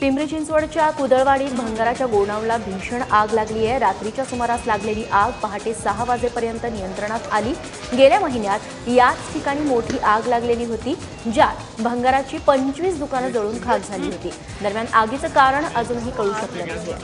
पिंपरी चिंचवडच्या कुदळवाडीत भंगाराच्या गोडाऊनला भीषण आग लागली आहे. रात्रीच्या सुमारास लागलेली आग पहाटे सहा वाजेपर्यंत नियंत्रणात आली. गेल्या महिन्यात याच ठिकाणी मोठी आग लागलेली होती ज्यात भंगाराची पंचवीस दुकानं जळून खाक झाली होती. दरम्यान आगीचं कारण अजूनही कळू शकलं नाही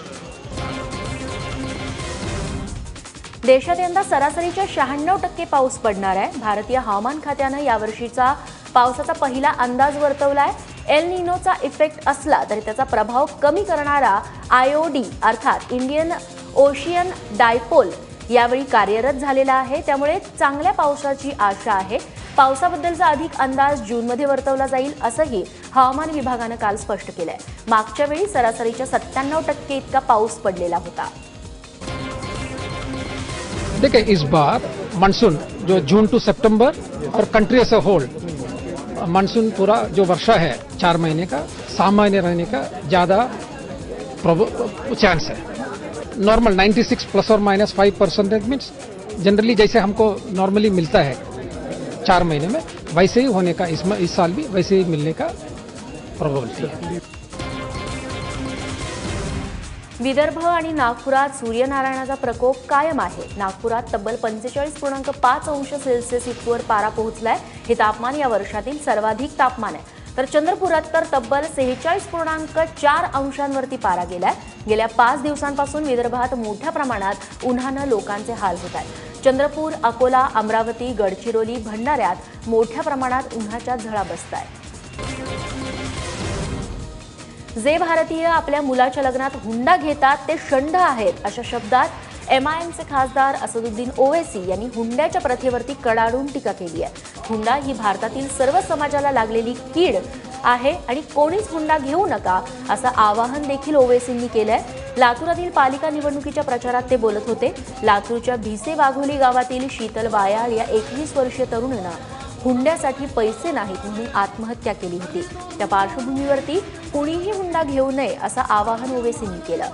देशात यंदा सरासरीच्या शहाण्णव टक्के पाऊस पडणार आहे. भारतीय हवामान खात्यानं यावर्षीचा पावसाचा पहिला अंदाज वर्तवला आहे एल निनोचा इफेक्ट असला तरी त्याचा प्रभाव कमी करणारा आयओडी अर्थात इंडियन ओशियन डायपोल यावेळी कार्यरत झालेला आहे. त्यामुळे चांगल्या पावसाची आशा आहे. पावसाबद्दलचा अधिक अंदाज जूनमध्ये वर्तवला जाईल असंही हवामान विभागानं काल स्पष्ट केलंय. मागच्या वेळी सरासरीच्या सत्त्याण्णव टक्के इतका पाऊस पडलेला होता. देखिए इस बार मानसून जो जून टू सितंबर और country as a whole monsoon पूरा जो वर्षा है, चार महीने का सामान्य रहने का ज़्यादा चांस है। नॉर्मल 96 प्लस और minus five percentage means generally जैसे हमको नॉर्मली मिलता है चार महीने में, वैसे ही होने का इसमें इस साल भी वैसे ही मिलने का प्रोबेबिलिटी है। विदर्भ आणि नागपुरात सूर्यनारायणाचा प्रकोप कायम आहे. नागपुरात तब्बल पंचेचाळीस पूर्णांक पाच अंश सेल्सिअस इतकवर पारा पोहोचलाय. हे तापमान या वर्षातील सर्वाधिक तापमान आहे. तर चंद्रपुरात तर तब्बल सेहेचाळीस पूर्णांक चार अंशांवरती पारा गेलाय. गेल्या पाच दिवसांपासून विदर्भात मोठ्या प्रमाणात उन्हानं लोकांचे हाल होत आहेत. चंद्रपूर अकोला अमरावती गडचिरोली भंडाऱ्यात मोठ्या प्रमाणात उन्हाच्या झळा बसत आहेत जे भारतीय आपल्या मुलाच्या लग्नात हुंडा घेतात ते षंड आहेत अशा शब्दात एम आय एमचे खासदार असदुद्दीन ओवेसी यांनी हुंड्याच्या प्रथेवरती कडाडून टीका केली आहे. हुंडा ही भारतातील सर्व समाजाला लागलेली कीड आहे आणि कोणीच हुंडा घेऊ नका असं आवाहन देखील ओवेसींनी केलंय. लातूरातील पालिका निवडणुकीच्या प्रचारात ते बोलत होते लातूरच्या भिसे वाघोली गावातील शीतल वायाळ या एकवीस वर्षीय तरुणीनं हुंड्यासाठी पैसे नाहीत म्हणून आत्महत्या केली होती. त्या पार्श्वभूमीवरती कुणीही हुंडा घेऊ नये असं आवाहन ओवेसींनी केलं.